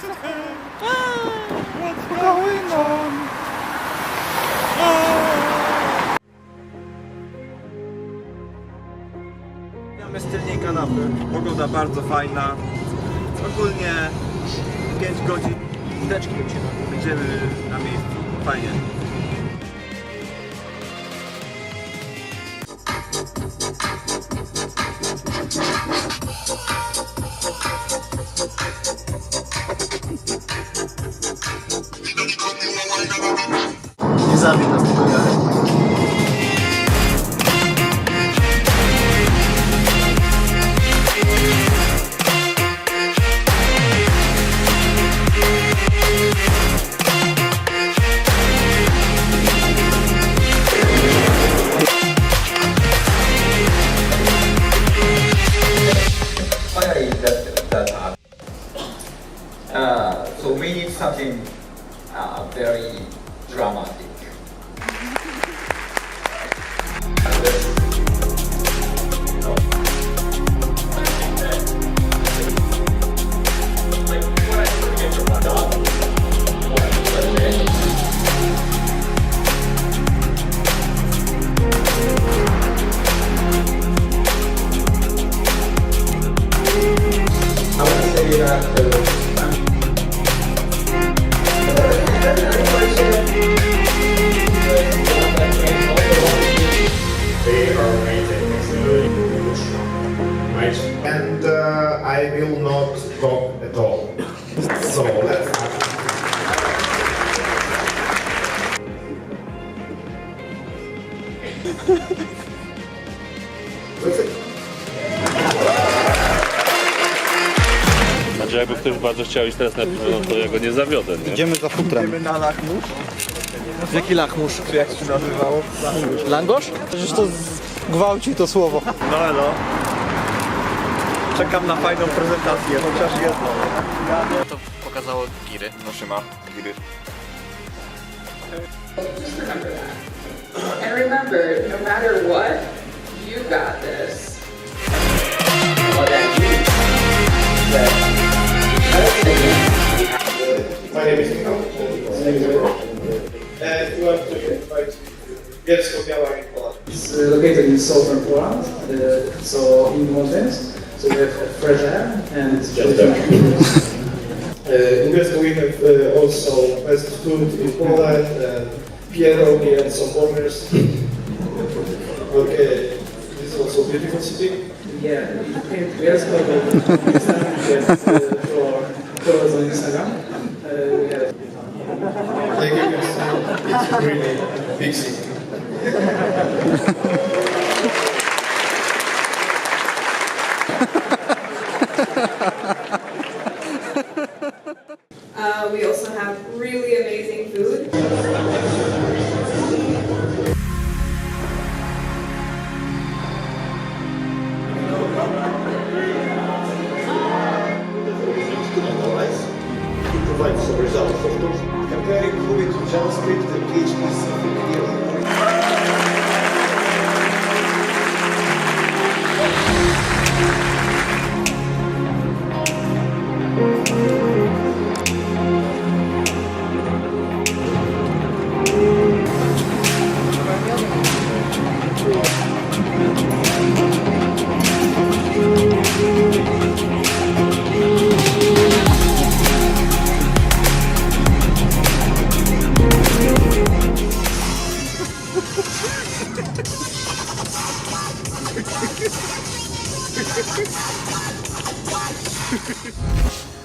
Mamy z tylnej kanapy. Pogoda bardzo fajna. Ogólnie 5 godzin Teczki będziemy na miejscu. Fajnie. That, that art? Uh, so we need something uh, very dramatic. I will not talk at all. So let's it. Znaczy jakby ktoś bardzo chciał iść teraz na piwo, no to ja go nie zawiodę, nie? Idziemy za futrem. Idziemy na lachmusz. Jaki lachmusz? Czy jak się nazywało? Langosz? Przecież to gwałci to słowo. No elo. Czekam na fajną prezentację, chociaż jedną. To pokazało giry. No szyma, giry. And remember, no matter what, you got this. My name is Michał. My name is Ebro. And we want to invite Bielsko-Biała in Poland. It's located in southern Poland, uh, so in mountains. So we have fresh air and it's just Uh, in Bielsko we have uh, also best food in Poland, uh, pierogi and some burgers. okay, this is also beautiful city. Yeah, you can Bielsko, but it's not uh, for followers on Instagram. Uh, we have Like you can see, it's really big city. Uh, we also have really amazing food. results, of course. Comparing to JavaScript and PHP Ha ha ha!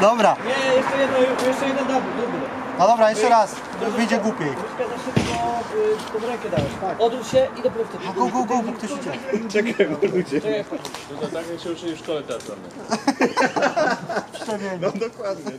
Dobra, Nie, jeszcze jedno, jeszcze jeden double, double. no dobra, jeszcze raz. Wyjdzie głupiej. Troszkę za szybko y, tą rękę dałeś, tak. Odwróć się i dopiero wtedy. Go, go, go, bo ktoś idzie. Czekaj, bo ludzie. Czekaj, chodź. To tak jak się uczyli w szkole teatralnej. Przemień. No dokładnie.